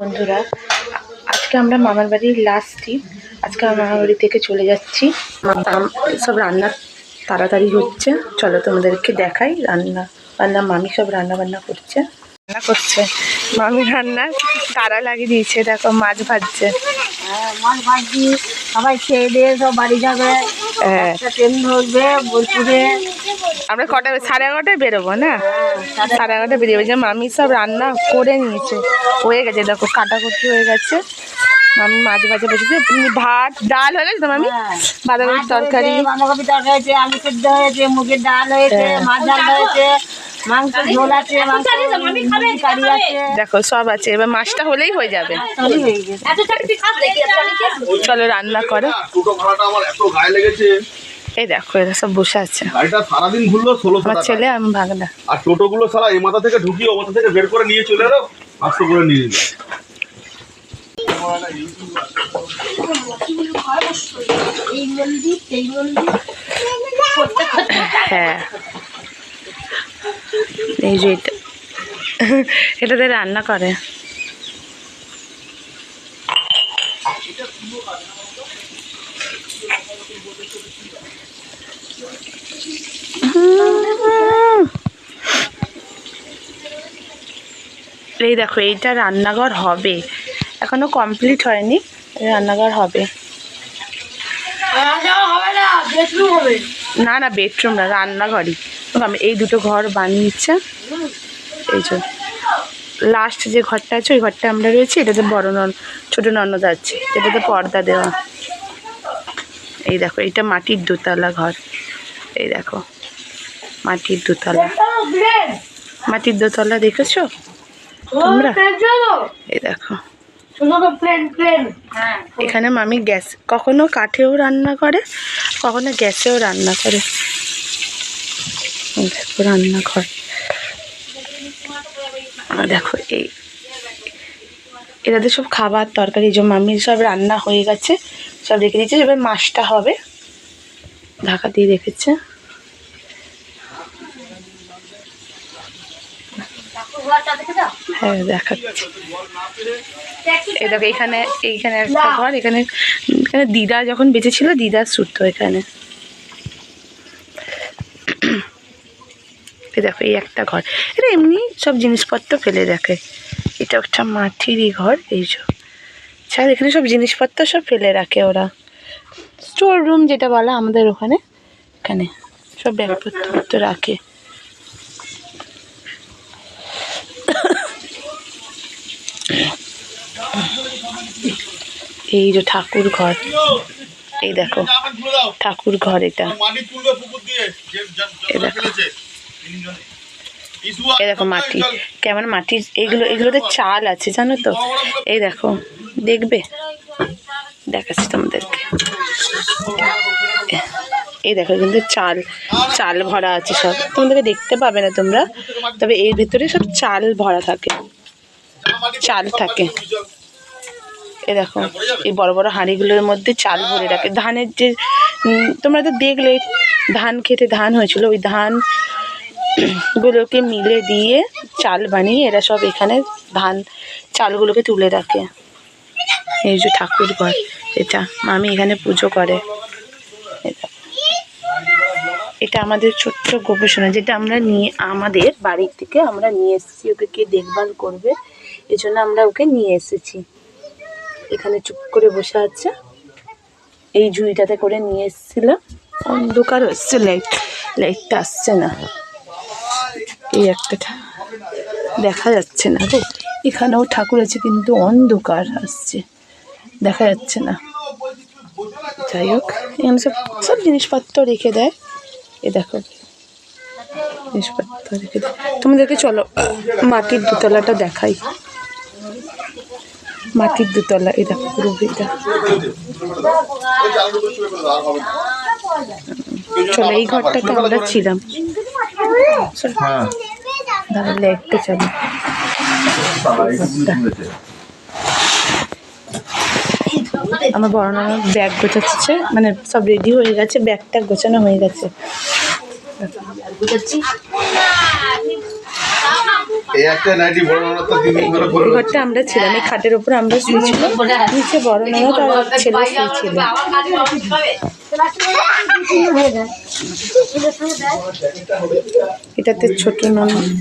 বন্ধুরা আজকে আমরা মামার বাড়ির লাস্ট ট্রিপ আজকে আমরা মামার বাড়ি থেকে চলে যাচ্ছি। সব রান্না তাড়াতাড়ি হচ্ছে। চলো তোমাদেরকে দেখাই রান্না রান্না মামি সব রান্না বান্না করছে। রান্না করছে। মামি রান্না তারা লাগিয়ে দিয়েছে। দেখো মাছ ভাজছে। হ্যাঁ, মাছ ভাজি সবাই খেয়ে দিয়ে সব বাড়ি যাবে। হ্যাঁ। ট্রেন ধরবে বোলপুরে। আমরা কটা সাড়ে এগারোটায় বেরোবো না? হ্যাঁ, সাড়ে- এগারোটায় বেরিয়ে যে মামি সব রান্না করে নিয়েছে হয়ে গেছে। দেখো কাটাকুটি হয়ে গেছে। আমি মাঝে মাঝে বসেছি। ভাত ডাল হয়ে গেছে তো মামি? হ্যাঁ। বাঁধাকপির তরকারি। বাঁধাকপির বাঁধাকপি তরকারি হয়েছে আলু সেদ্ধ হয়েছে মুগের ডাল হয়েছে হ্যাঁ। মাছ ডাল হয়েছে। মাংস ঝোল আছে মাংস মুরগি কারি আছে। দেখো সব আছে। এবার মাছটা হলেই হয়ে যাবে। তাহলেই চলো রান্না করো। টোটো ভাড়াটা আমার এত গায়ে লেগেছে। এই দেখো এরা সব বসে আছে। গাড়িটা সারাদিন ঘুরলো ষোলোশো আমার ছেলে আমি ভাগনা। আর টোটোগুলো সারা এই মাথা থেকে ঢুকিয়ে ও মাথা থেকে বের করে নিয়ে চলে এলো পাঁচশো করে নিয়ে নিল হ্যাঁ। এই যে এটা। এটাতে রান্না করে। এই দেখো, এইটা রান্নাঘর হবে। এখনও কমপ্লিট হয়নি, রান্নাঘর হবে। না না বেডরুম না রান্নাঘরই। আমি এই দুটো ঘর বানিয়েছে এই যে লাস্ট যে ঘরটা আছে ওই ঘরটা আমরা রয়েছি এটাতে বড় নন ছোটো ননদ আছে এটাতে পর্দা দেওয়া। এই দেখো এটা মাটির দোতলা ঘর। এই দেখো মাটির দোতলা। মাটির দোতলা দেখেছ? তোমরা? এই দেখো। এখানে মামি গ্যাস কখনো কাঠেও রান্না করে কখনো গ্যাসেও রান্না করে। দেখো রান্নাঘর। আর দেখো এই এটাতে সব খাবার তরকারি যে মামির সব রান্না হয়ে গেছে সব রেখে দিয়েছে এবার মাছটা হবে। ঢাকা দিয়ে রেখেছে। হ্যাঁ দেখাচ্ছি। এই দেখো এখানে এইখানে একটা ঘর এখানে এখানে দিদা যখন বেঁচে ছিল দিদার সুতো এখানে। এই দেখো এই একটা ঘর। এটা এমনি সব জিনিসপত্র ফেলে রাখে এটা একটা মাটিরই ঘর এই যে। ছাড় এখানে সব জিনিসপত্র সব ফেলে রাখে ওরা। স্টোর রুম যেটা বলা আমাদের ওখানে এখানে। সব ব্যাগপত্র রাখে। এই যে ঠাকুর ঘর, এই দেখো, ঠাকুর ঘর এটা। এই দেখো। মাটি, কেমন মাটির এগুলো, এগুলোতে চাল আছে, জানো তো? এই দেখো, দেখবে? দেখাচ্ছি তোমাদেরকে। এই দেখো কিন্তু চাল চাল ভরা আছে সব। তোমাদেরকে দেখতে পাবে না তোমরা, তবে এর ভিতরে সব চাল ভরা থাকে। চাল থাকে। এ দেখো, এই বড় বড় হাঁড়িগুলোর মধ্যে চাল ভরে রাখে। ধানের যে তোমরা তো দেখলে, ধান খেতে ধান হয়েছিল, ওই ধান গুলোকে মিলে দিয়ে চাল বানিয়ে এরা সব এখানে ধান চালগুলোকে তুলে রাখে। এই যে ঠাকুর ঘর, এটা মামি এখানে পুজো করে। এটা আমাদের ছোট্ট গবেষণা যেটা আমরা নিয়ে, আমাদের বাড়ির থেকে আমরা নিয়ে এসেছি ওকে কে দেখভাল করবে এই জন্য আমরা ওকে নিয়ে এসেছি। এখানে চুপ করে বসে আছে। এই ঝুড়িটাতে করে নিয়ে এসেছিলাম। অন্ধকার হচ্ছে লাইট লাইটটা আসছে না। এই একটা দেখা যাচ্ছে না গো। এখানেও ঠাকুর আছে, কিন্তু অন্ধকার আসছে। দেখা যাচ্ছে না। যাই হোক, এখানে সব সব জিনিসপত্র রেখে দেয়। এ দেখো, জিনিসপত্র রেখে দেয়। তোমাদেরকে চলো, মাটির দোতলাটা দেখাই। মাটির দোতলা দেখো পুরো এটা। চলো এই ঘরটাতে আমরা ছিলাম চলো, হ্যাঁ তাহলে একটা চলো। আমার বড় নানা ব্যাগ গোছাচ্ছে মানে সব রেডি হয়ে গেছে ব্যাগটা গোছানো হয়ে গেছে এই ঘরটা আমরা ছিলাম এই খাটের উপর আমরা শুয়েছিলাম। নিচে বড় ননদ আর ছেলে শুয়েছিল। এটাতে ছোট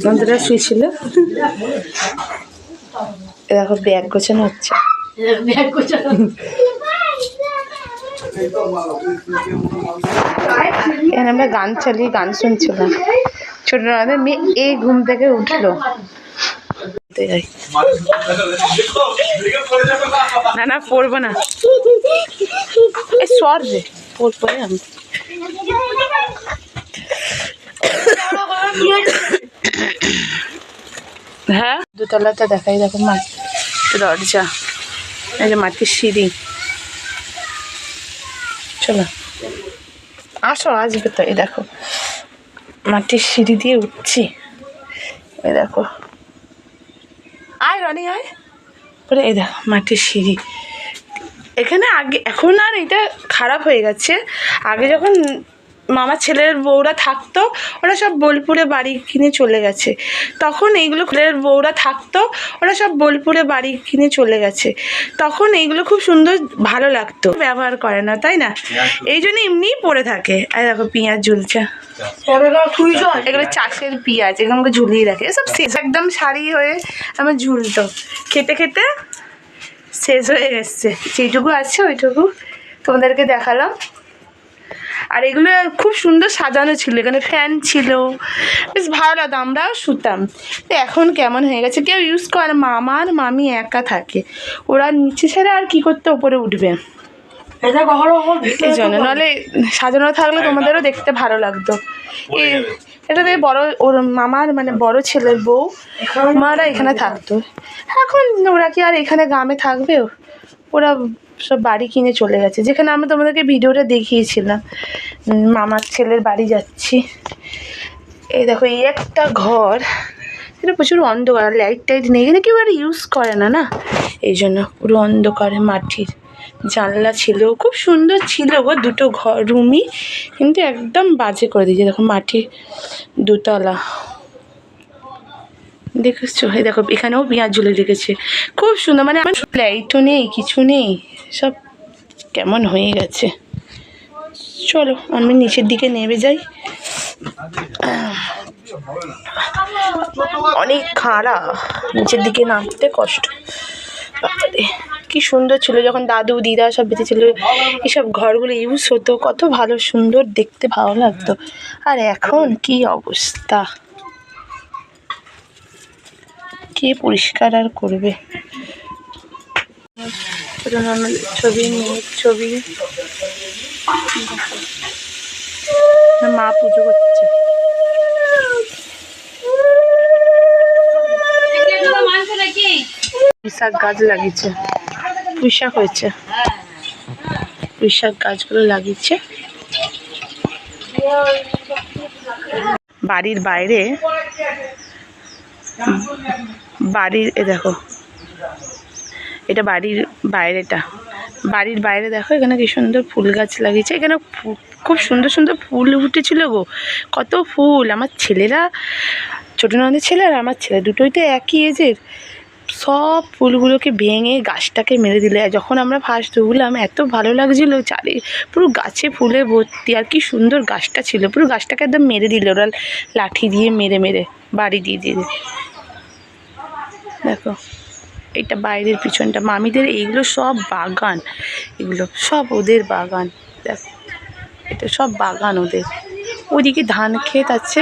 নন্দরা শুয়েছিল। এ দেখো ব্যাগ গোছানো হচ্ছে। এখানে আমরা গান চালিয়ে গান শুনছিলাম। ছোট মেয়ে এই ঘুম থেকে উঠল। তাই। না না, পড়ব না। সর রে পড় পরে আমি। হ্যাঁ? দোতলাটা দেখাই, দেখো মা, দরজা, এই যে মাটির সিঁড়ি। চলো। আসো আসবে তো এই দেখো। মাটির সিঁড়ি দিয়ে উঠছি। এই দেখো। আয় রনি, আয়। পরে এই দেখো, মাটির সিঁড়ি। এখানে আগে এখন আর এটা খারাপ হয়ে গেছে। আগে যখন মামার ছেলের বউরা থাকতো ওরা সব বোলপুরে বাড়ি কিনে চলে গেছে। তখন এইগুলো ছেলের বউরা থাকতো ওরা সব বোলপুরে বাড়ি কিনে চলে গেছে। তখন এইগুলো খুব সুন্দর ভালো লাগতো। ব্যবহার করে না তাই না? এই জন্য এমনিই পড়ে থাকে। আর দেখো পেঁয়াজ ঝুলছে। এগুলো চাষের পেঁয়াজ এগুলো আমাকে ঝুলিয়ে রাখে। এসব শেষ একদম শাড়ি হয়ে আমার ঝুলতো। খেতে খেতে শেষ হয়ে গেছে। যেটুকু আছে ওইটুকু তোমাদেরকে দেখালাম। আর এগুলো খুব সুন্দর সাজানো ছিল এখানে ফ্যান ছিল। বেশ ভালো লাগতো আমরাও শুতাম। তো এখন কেমন হয়ে গেছে? কেউ ইউজ করে না মামা আর মামি একা থাকে। ওরা নিচে ছেড়ে আর কি করতে ওপরে উঠবে? এটা এই জন্য নাহলে সাজানো থাকলে তোমাদেরও দেখতে ভালো লাগতো। এই এটাতে বড় ওর মামার মানে বড় ছেলের বউ। মারা এখানে থাকতো। এখন ওরা কি আর এখানে গ্রামে থাকবে ওরা সব বাড়ি কিনে চলে গেছে। যেখানে আমি তোমাদেরকে ভিডিওটা দেখিয়েছিলাম। মামার ছেলের বাড়ি যাচ্ছি। এই দেখো, এই একটা ঘর। এটা প্রচুর অন্ধকার লাইট টাইট নেই। এখানে কেউ আর ইউজ করে না না? এই জন্য পুরো অন্ধকারে মাটির জানলা ছিল। খুব সুন্দর ছিল গো দুটো ঘর রুমই। কিন্তু একদম বাজে করে দিয়েছে। দেখো, মাটির দুতলা। দেখেছ? এই দেখো, এখানেও পেঁয়াজ ঝুলে রেখেছে। খুব সুন্দর। মানে আমার লাইটও নেই, কিছু নেই। সব কেমন হয়ে গেছে। চলো, আমি নিচের দিকে নেমে যাই। অনেক খাড়া, নিচের দিকে নামতে কষ্ট। কি সুন্দর ছিল যখন দাদু, দিদা সব বেঁচে ছিল। এসব ঘরগুলো ইউজ হতো, কত ভালো সুন্দর দেখতে, ভালো লাগতো। আর এখন কি অবস্থা? কে পরিষ্কার আর করবে? পুরোনো ছবি মেয়ের ছবি মা পুজো করছে। পুঁইশাক গাছ লাগিয়েছে। পুঁইশাক হয়েছে। পুঁই শাক গাছগুলো লাগিয়েছে। বাড়ির বাইরে, বাড়ির, এ দেখো এটা বাড়ির বাইরেটা। বাড়ির বাইরে দেখো, এখানে কি সুন্দর ফুল গাছ লাগিয়েছে। এখানে খুব সুন্দর সুন্দর ফুল উঠেছিল গো। কত ফুল! আমার ছেলেরা, ছোটো ননদের ছেলে আর আমার ছেলে দুটোই তো একই এজের সব ফুলগুলোকে ভেঙে গাছটাকে মেরে দিলে। যখন আমরা ফার্স্ট ঢুকলাম এত ভালো লাগছিল চারি, পুরো গাছে ফুলে ভর্তি। আর কি সুন্দর গাছটা ছিল। পুরো গাছটাকে একদম মেরে দিল ওরা লাঠি দিয়ে মেরে মেরে, বাড়ি দিয়ে দিয়ে। দেখো। এটা বাইরের পিছনটা, মামিদের এইগুলো সব বাগান, এগুলো সব ওদের বাগান, দেখো, এটা সব বাগান ওদের। ওদিকে ধান ক্ষেত আছে,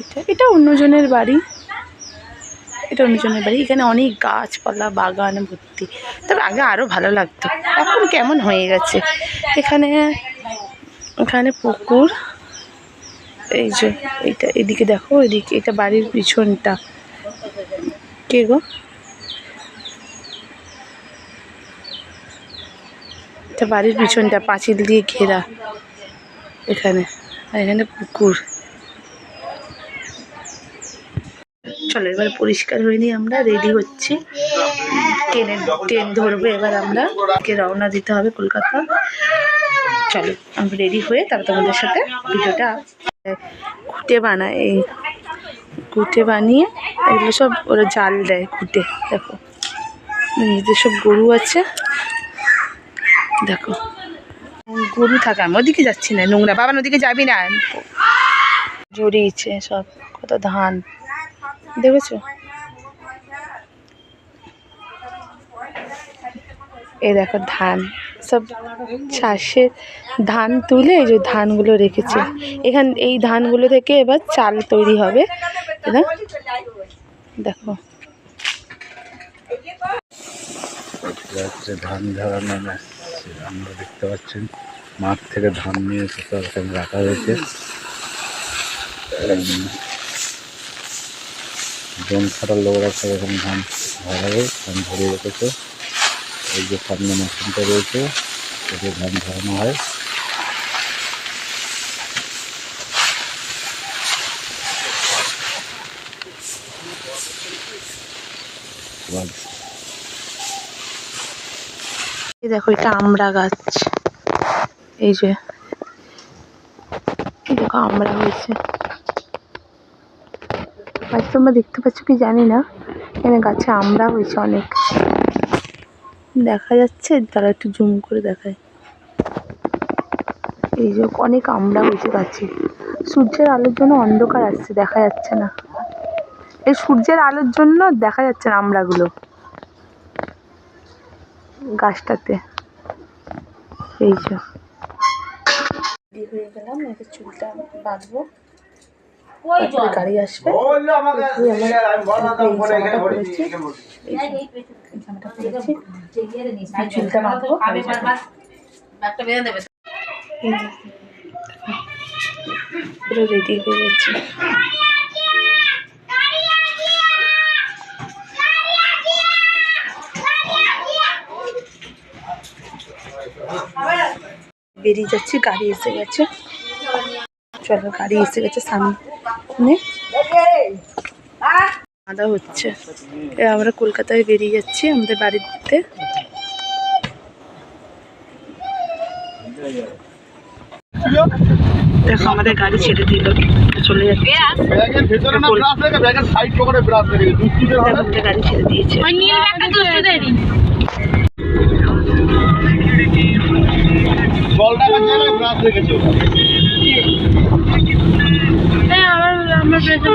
এটা এটা অন্যজনের বাড়ি। এটা অন্যজনের বাড়ি, এখানে অনেক গাছপালা, বাগান ভর্তি। তবে আগে আরও ভালো লাগতো, এখন কেমন হয়ে গেছে? এখানে এখানে পুকুর, এই যে এইটা এদিকে দেখো, এদিকে, এটা বাড়ির পিছনটা। কে গো? এটা বাড়ির পিছনটা, পাঁচিল দিয়ে ঘেরা। এখানে, আর এখানে পুকুর। চলো, এবার পরিষ্কার হয়ে নিয়ে আমরা রেডি হচ্ছি। ট্রেনের ট্রেন ধরবো এবার আমরা। রওনা দিতে হবে কলকাতা। চলো আমরা রেডি হয়ে তারপর তোমাদের সাথে ভিডিওটা ঘুটে বানাই। এই ঘুটে বানিয়ে এগুলো সব ওরা জাল দেয় খুঁটে, দেখো। নিজেদের সব গরু আছে। দেখো। গরু থাকে, আমি ওদিকে যাচ্ছি না, নোংরা। বাবা ওদিকে যাবি না। জড়িয়েছে সব, কত ধান। দেখেছ? এই দেখো ধান, সব চাষের ধান তুলে এই যে ধানগুলো রেখেছে। এখান, এই ধানগুলো থেকে এবার চাল তৈরি হবে। না দেখো। ধান ঝরানো মেশিন আমরা দেখতে পাচ্ছেন। মাঠ থেকে ধান নিয়ে এসে এখানে রাখা হয়েছে। জন খাটার লোকরা সব এখানে ধান ঝরাবে ধান ধরিয়ে রেখেছে। এই যে সামনে মেশিনটা রয়েছে, এতে ধান ধরানো হয়। এবার এই দেখো, এটা আমড়া গাছ। এই যে দেখো, আমড়া হয়েছে। গাছ তোমরা দেখতে পাচ্ছ কি জানি না, এখানে গাছে আমড়া হয়েছে অনেক। দেখা যাচ্ছে, তারা একটু জুম করে দেখায়। এই যে, অনেক আমড়া হয়েছে গাছে। সূর্যের আলোর জন্য অন্ধকার আসছে, দেখা যাচ্ছে না। এই সূর্যের আলোর জন্য দেখা যাচ্ছে না আমড়াগুলো। গাছটাতে। এই যে। রেডি হয়ে গেলাম এবার চুলটা বাঁধবো। গাড়ি আসবে। চুলটা বাঁধবো পুরো রেডি হয়ে গেছে। বেরিয়ে যাচ্ছি গাড়ি এসে গেছে। চলো গাড়ি এসে গেছে সামনে। আদা হচ্ছে। এ আমরা কলকাতায় বেরিয়ে যাচ্ছি আমাদের বাড়িতে। দেখো আমাদের গাড়ি ছেড়ে দিল। চলে যাচ্ছে। ব্যাগের ভেতরে না জলটা কাছে জায়গায় ব্রাশ রেখেছে হ্যাঁ আমার আমার আছে